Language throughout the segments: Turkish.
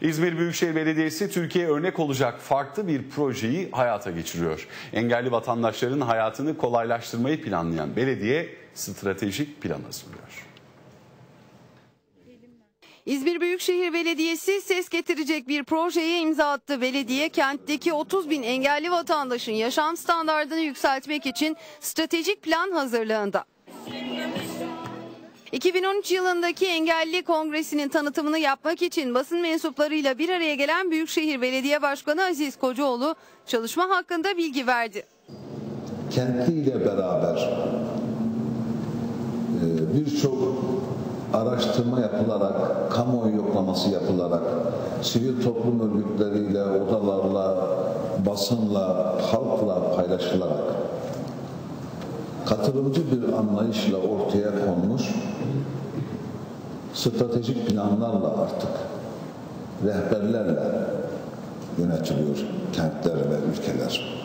İzmir Büyükşehir Belediyesi Türkiye örnek olacak farklı bir projeyi hayata geçiriyor. Engelli vatandaşların hayatını kolaylaştırmayı planlayan belediye stratejik plan hazırlıyor. İzmir Büyükşehir Belediyesi ses getirecek bir projeye imza attı. Belediye kentteki 30 bin engelli vatandaşın yaşam standartını yükseltmek için stratejik plan hazırlığında. 2013 yılındaki engelli kongresinin tanıtımını yapmak için basın mensuplarıyla bir araya gelen Büyükşehir Belediye Başkanı Aziz Kocaoğlu çalışma hakkında bilgi verdi. Kentliyle beraber e, birçok araştırma yapılarak, kamuoyu yoklaması yapılarak, sivil toplum örgütleriyle, odalarla, basınla, halkla paylaşılarak katılımcı bir anlayışla ortaya konmuş stratejik planlarla artık rehberlerle yönetiliyor kentler ve ülkeler.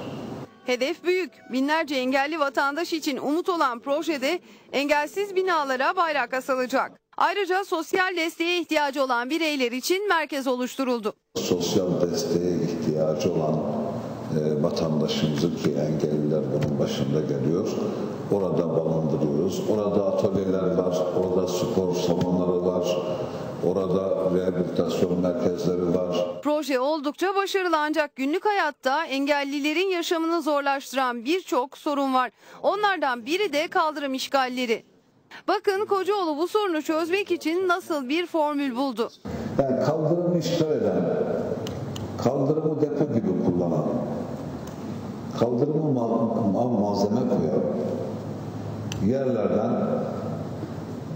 Hedef büyük. Binlerce engelli vatandaş için umut olan projede engelsiz binalara bayrak asılacak. Ayrıca sosyal desteğe ihtiyacı olan bireyler için merkez oluşturuldu. Sosyal desteğe ihtiyacı olan e, vatandaşımızın ki engelliler bunun başında geliyor. Orada barındırıyoruz. Orada atölyeler var, orada spor salonları var, orada rehabilitasyon merkezleri var. Proje oldukça başarılı ancak günlük hayatta engellilerin yaşamını zorlaştıran birçok sorun var. Onlardan biri de kaldırım işgalleri. Bakın Kocaoğlu bu sorunu çözmek için nasıl bir formül buldu. Yani kaldırımı işgal eden, kaldırımı depo gibi kullanan, kaldırımı ma- ma- malzeme koyan yerlerden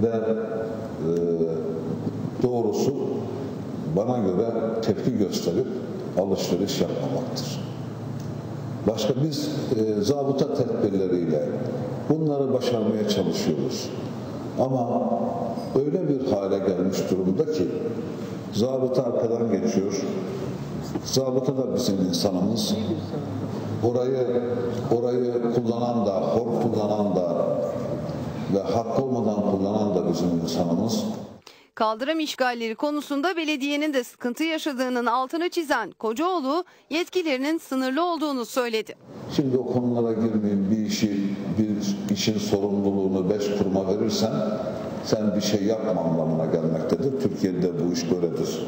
ve e, doğrusu bana göre tepki gösterip alışveriş yapmamaktır. Başka biz e, zabıta tedbirleriyle bunları başarmaya çalışıyoruz. Ama öyle bir hale gelmiş durumda ki zabıta arkadan geçiyor. Zabıta da bizim insanımız. Orayı orayı kullanan da, hor kullanan da ve hak olmadan kullanan da bizim insanımız. Kaldırım işgalleri konusunda belediyenin de sıkıntı yaşadığının altını çizen Kocaoğlu yetkilerinin sınırlı olduğunu söyledi. Şimdi o konulara girmeyeyim. Bir işi, bir işin sorumluluğunu beş kuruma verirsen sen bir şey yapma anlamına gelmektedir. Türkiye'de bu iş böyledir.